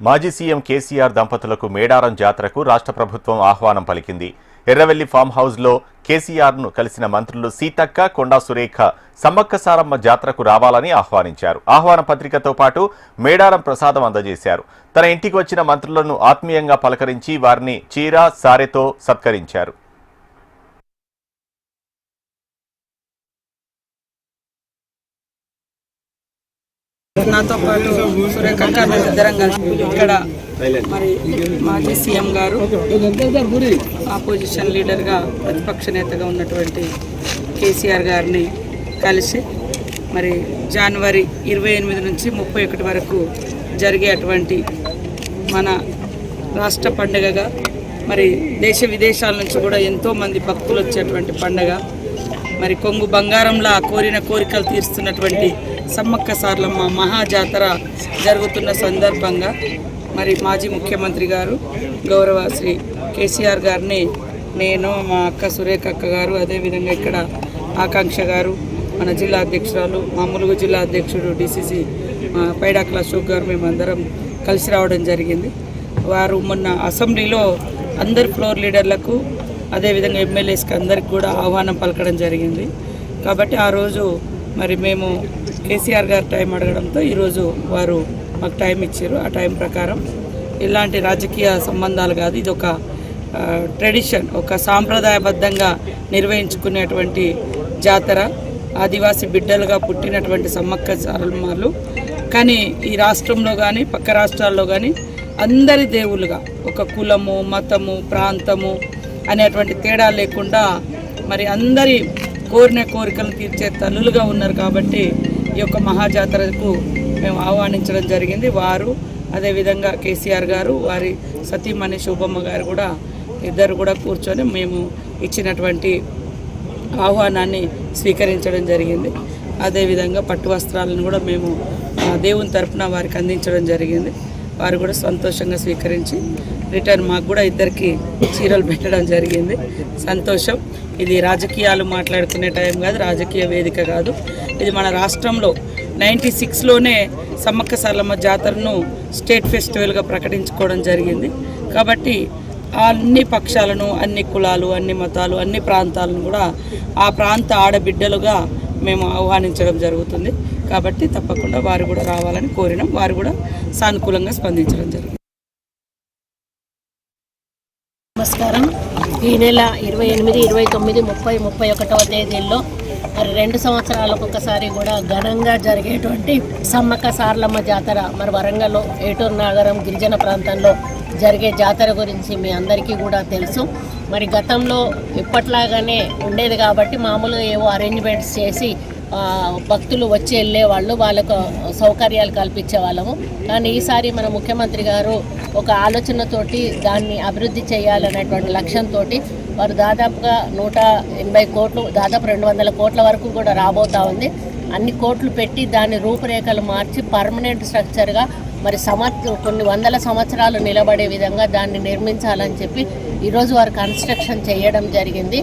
మాజీ సీఎం కేసీఆర్ దంపతులకు మేడారం జాతరకు రాష్ట్ర ప్రభుత్వం ఆహ్వానం పలికింది. ఎర్రవెల్లి ఫామ్ హౌస్లో కేసీఆర్ను కలిసిన మంత్రులు సీతక్క కొండా సురేఖ సమ్మక్క సారమ్మ జాతరకు రావాలని ఆహ్వానించారు. ఆహ్వాన పత్రికతో పాటు మేడారం ప్రసాదం అందజేశారు. తన ఇంటికి వచ్చిన మంత్రులను ఆత్మీయంగా పలకరించి వారిని చీర సారెతో సత్కరించారు. నాతో పాటు సురేఖ అక్క కలిసి ఇక్కడ మరి మాజీ సీఎం గారు ఆపోజిషన్ లీడర్గా ప్రతిపక్ష నేతగా ఉన్నటువంటి కేసీఆర్ గారిని కలిసి మరి జనవరి ఇరవై ఎనిమిది నుంచి ముప్పై ఒకటి వరకు జరిగేటువంటి మన రాష్ట్ర పండుగగా మరి దేశ విదేశాల నుంచి కూడా ఎంతోమంది భక్తులు వచ్చేటువంటి పండగ. మరి కొంగు బంగారంలా కోరిన కోరికలు తీరుస్తున్నటువంటి సమ్మక్క సార్లమ్మ మహాజాతర జరుగుతున్న సందర్భంగా మరి మాజీ ముఖ్యమంత్రి గారు గౌరవ శ్రీ కేసీఆర్ గారిని నేను మా అక్క సురేఖ అక్క గారు అదేవిధంగా ఇక్కడ ఆకాంక్ష గారు మన జిల్లా అధ్యక్షురాలు మా ములుగు జిల్లా అధ్యక్షుడు డిసిసి పైడాకుల అశోక్ గారు మేమందరం కలిసి రావడం జరిగింది. వారు మొన్న అసెంబ్లీలో అందరి ఫ్లోర్ లీడర్లకు అదేవిధంగా ఎమ్మెల్యేస్కి అందరికి కూడా ఆహ్వానం పలకడం జరిగింది. కాబట్టి ఆ రోజు మరి మేము కేసీఆర్ గారు టైం అడగడంతో ఈరోజు వారు మాకు టైం ఇచ్చారు. ఆ టైం ప్రకారం ఇలాంటి రాజకీయ సంబంధాలు కాదు ఇది ఒక ట్రెడిషన్ ఒక సాంప్రదాయబద్ధంగా నిర్వహించుకునేటువంటి జాతర. ఆదివాసీ బిడ్డలుగా పుట్టినటువంటి సమ్మక్క సారలమాలు కానీ ఈ రాష్ట్రంలో కానీ పక్క రాష్ట్రాల్లో కానీ అందరి దేవుళ్ళుగా ఒక కులము మతము ప్రాంతము అనేటువంటి తేడా లేకుండా మరి అందరి కోరిన కోరికలను తీర్చే తల్లులుగా ఉన్నారు కాబట్టి ఈ యొక్క మహాజాతరకు మేము ఆహ్వానించడం జరిగింది. వారు అదేవిధంగా కేసీఆర్ గారు వారి సతీమణి శోభమ్మ గారు కూడా ఇద్దరు కూడా కూర్చొని మేము ఇచ్చినటువంటి ఆహ్వానాన్ని స్వీకరించడం జరిగింది. అదేవిధంగా పట్టు వస్త్రాలను కూడా మేము దేవుని తరఫున వారికి అందించడం జరిగింది. వారు కూడా సంతోషంగా స్వీకరించి రిటర్న్ మాకు కూడా ఇద్దరికి చీరలు పెట్టడం జరిగింది. సంతోషం. ఇది రాజకీయాలు మాట్లాడుకునే టైం కాదు రాజకీయ వేదిక కాదు. ఇది మన రాష్ట్రంలో నైంటీ సిక్స్లోనే సమ్మక్క సారలమ్మ జాతరను స్టేట్ ఫెస్టివల్గా ప్రకటించుకోవడం జరిగింది. కాబట్టి అన్ని పక్షాలను అన్ని కులాలు అన్ని మతాలు అన్ని ప్రాంతాలను కూడా ఆ ప్రాంత ఆడబిడ్డలుగా మేము ఆహ్వానించడం జరుగుతుంది. కాబట్టి తప్పకుండా వారు కూడా రావాలని కోరినాం. వారు కూడా సానుకూలంగా స్పందించడం జరిగింది. నమస్కారం. ఈ నెల ఇరవై ఎనిమిది ఇరవై తొమ్మిది ముప్పై ముప్పై ఒకటవ తేదీల్లో మరి రెండు సంవత్సరాలకు ఒకసారి కూడా ఘనంగా జరిగేటువంటి సమ్మక్క సార్లమ్మ జాతర మరి వరంగల్లో ఏటూరు నాగరం గిరిజన ప్రాంతంలో జరిగే జాతర గురించి మీ అందరికీ కూడా తెలుసు. మరి గతంలో ఇప్పట్లాగానే ఉండేది కాబట్టి మామూలుగా ఏవో అరేంజ్మెంట్స్ చేసి భక్తులు వచ్చి వెళ్ళేవాళ్ళు వాళ్ళకు సౌకర్యాలు కల్పించే వాళ్ళము. కానీ ఈసారి మన ముఖ్యమంత్రి గారు ఒక ఆలోచనతోటి దాన్ని అభివృద్ధి చేయాలనేటువంటి లక్ష్యంతో వారు దాదాపుగా నూట ఎనభై కోట్లు దాదాపు రెండు వందల కోట్ల వరకు కూడా రాబోతా ఉంది. అన్ని కోట్లు పెట్టి దాని రూపురేఖలు మార్చి పర్మనెంట్ స్ట్రక్చర్గా మరి సంవత్సరం కొన్ని వందల సంవత్సరాలు నిలబడే విధంగా దాన్ని నిర్మించాలని చెప్పి ఈరోజు వారు కన్స్ట్రక్షన్ చేయడం జరిగింది.